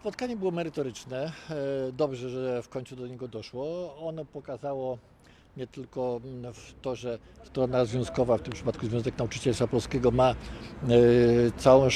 Spotkanie było merytoryczne. E, Dobrze, że w końcu do niego doszło. Ono pokazało nie tylko mm, w to, że strona związkowa, w tym przypadku Związek Nauczycielstwa Polskiego, ma e, całą,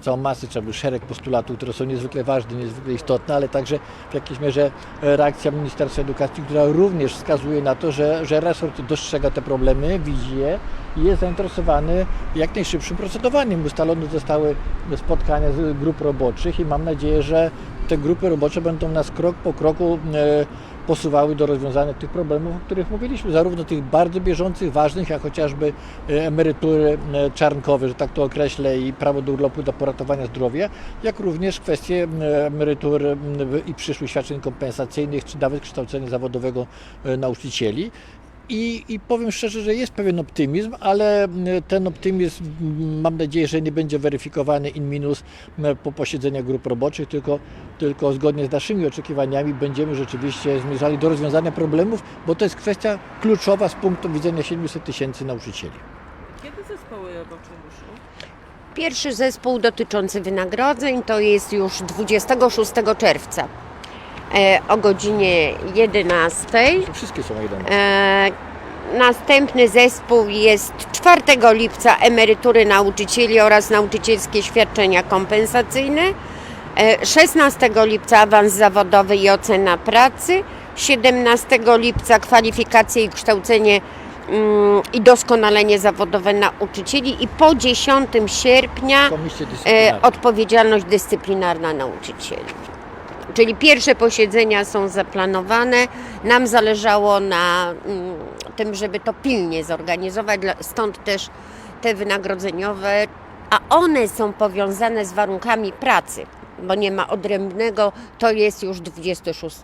całą masę, czy szereg postulatów, które są niezwykle ważne, niezwykle istotne, ale także w jakiejś mierze reakcja Ministerstwa Edukacji, która również wskazuje na to, że, że resort dostrzega te problemy, widzi je i jest zainteresowany jak najszybszym procedowaniem. Ustalone zostały spotkania z grup roboczych i mam nadzieję, że te grupy robocze będą nas krok po kroku e, posuwały do rozwiązania tych problemów, o których mówiliśmy, zarówno tych bardzo bieżących, ważnych, jak chociażby e, emerytury e, czarnkowe, że tak to określę, i prawo do urlopu do poratowania zdrowia, jak również kwestie e, emerytur i przyszłych świadczeń kompensacyjnych, czy nawet kształcenia zawodowego nauczycieli. I, I powiem szczerze, że jest pewien optymizm, ale mm, ten optymizm mam nadzieję, że nie będzie weryfikowany in minus po posiedzeniach grup roboczych, tylko, tylko zgodnie z naszymi oczekiwaniami będziemy rzeczywiście zmierzali do rozwiązania problemów, bo to jest kwestia kluczowa z punktu widzenia 700 tysięcy nauczycieli. Kiedy zespoły robocze ruszą? Pierwszy zespół dotyczący wynagrodzeń to jest już 26 czerwca e, o godzinie 11. To wszystkie są jeden. E, następny zespół jest 4 lipca emerytury nauczycieli oraz nauczycielskie świadczenia kompensacyjne. E, 16 lipca awans zawodowy i ocena pracy. 17 lipca kwalifikacje i kształcenie mm, i doskonalenie zawodowe nauczycieli i po 10 sierpnia Komisje e, dyscyplinarne. odpowiedzialność dyscyplinarna nauczycieli. Czyli pierwsze posiedzenia są zaplanowane. Nam zależało na mm, tym, żeby to pilnie zorganizować, stąd też te wynagrodzeniowe, a one są powiązane z warunkami pracy, bo nie ma odrębnego, to jest już 26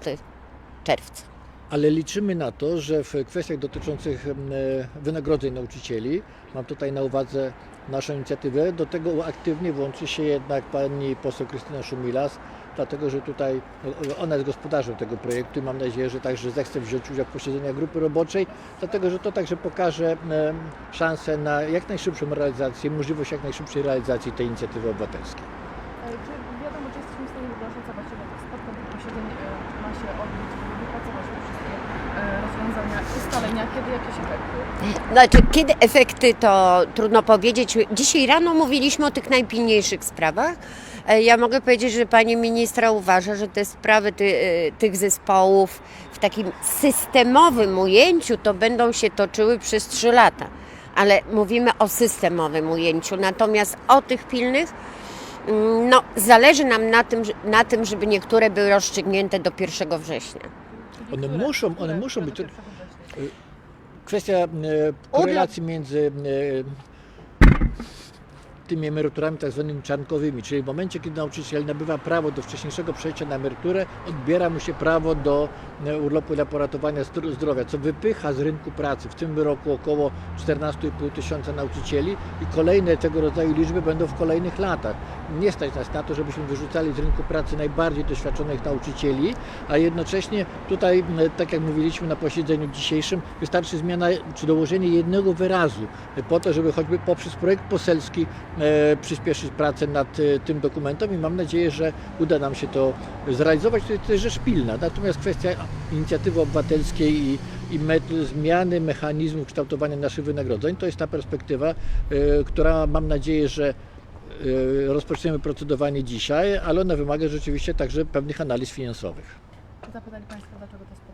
czerwca. Ale liczymy na to, że w kwestiach dotyczących em, e, wynagrodzeń nauczycieli, mam tutaj na uwadze naszą inicjatywę, do tego aktywnie włączy się jednak pani poseł Krystyna Szumilas, dlatego że tutaj no, ona jest gospodarzem tego projektu i mam nadzieję, że także zechce wziąć udział w posiedzeniach grupy roboczej, dlatego że to także pokaże szansę na jak najszybszą realizację, możliwość jak najszybszej realizacji tej inicjatywy obywatelskiej. E, Czy wiadomo, czy jesteśmy w stanie w ogóle oszacować, ile tych spotkań, tych posiedzeń e, ma się odbyć, wypracować e, rozwiązania, ustalenia, kiedy jakieś efekty? Znaczy, kiedy efekty, to trudno powiedzieć. Dzisiaj rano mówiliśmy o tych najpilniejszych sprawach. E, Ja mogę powiedzieć, że pani ministra uważa, że te sprawy ty, e, tych zespołów w takim systemowym ujęciu to będą się toczyły przez trzy lata. Ale mówimy o systemowym ujęciu. Natomiast o tych pilnych, mm, no, zależy nam na tym, na tym, żeby niektóre były rozstrzygnięte do 1 września. One muszą- one muszą być- do 1 września? Kwestia e, korelacji między e, tymi emeryturami tak zwanymi czarnkowymi, czyli w momencie, kiedy nauczyciel nabywa prawo do wcześniejszego przejścia na emeryturę, odbiera mu się prawo do e, urlopu dla poratowania zdro- zdrowia, co wypycha z rynku pracy. W tym roku około 14,5 tysiąca nauczycieli i kolejne tego rodzaju liczby będą w kolejnych latach. Nie stać nas na to, żebyśmy wyrzucali z rynku pracy najbardziej doświadczonych nauczycieli, a jednocześnie tutaj, tak jak mówiliśmy na posiedzeniu dzisiejszym, wystarczy zmiana czy dołożenie jednego wyrazu e, po to, żeby choćby poprzez projekt poselski przyspieszyć pracę nad e, tym dokumentem i mam nadzieję, że uda nam się to zrealizować. To jest, jest rzecz pilna. Natomiast kwestia inicjatywy obywatelskiej i, i zmiany mechanizmu kształtowania naszych wynagrodzeń to jest ta perspektywa, e, która mam nadzieję, że e, rozpoczniemy procedowanie dzisiaj, ale ona wymaga rzeczywiście także pewnych analiz finansowych. Zapytali Państwo, dlaczego to?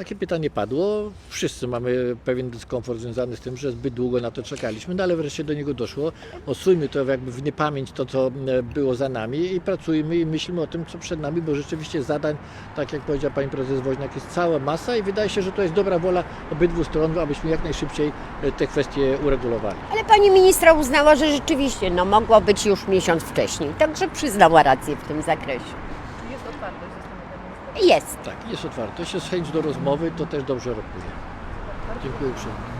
Takie pytanie padło. Wszyscy mamy pewien dyskomfort związany z tym, że zbyt długo na to czekaliśmy, no ale wreszcie do niego doszło. Osujmy to jakby w niepamięć to, co e, było za nami i pracujmy i myślmy o tym, co przed nami, bo rzeczywiście zadań, tak jak powiedziała Pani Prezes Woźniak, jest cała masa i wydaje się, że to jest dobra wola obydwu stron, abyśmy jak najszybciej e, te kwestie uregulowali. Ale pani ministra uznała, że rzeczywiście no, mogło być już miesiąc wcześniej, także przyznała rację w tym zakresie. Jest otwartość Jest. Tak, jest otwartość, jest chęć do rozmowy, to też dobrze rokuje. Dziękuję uprzejmie.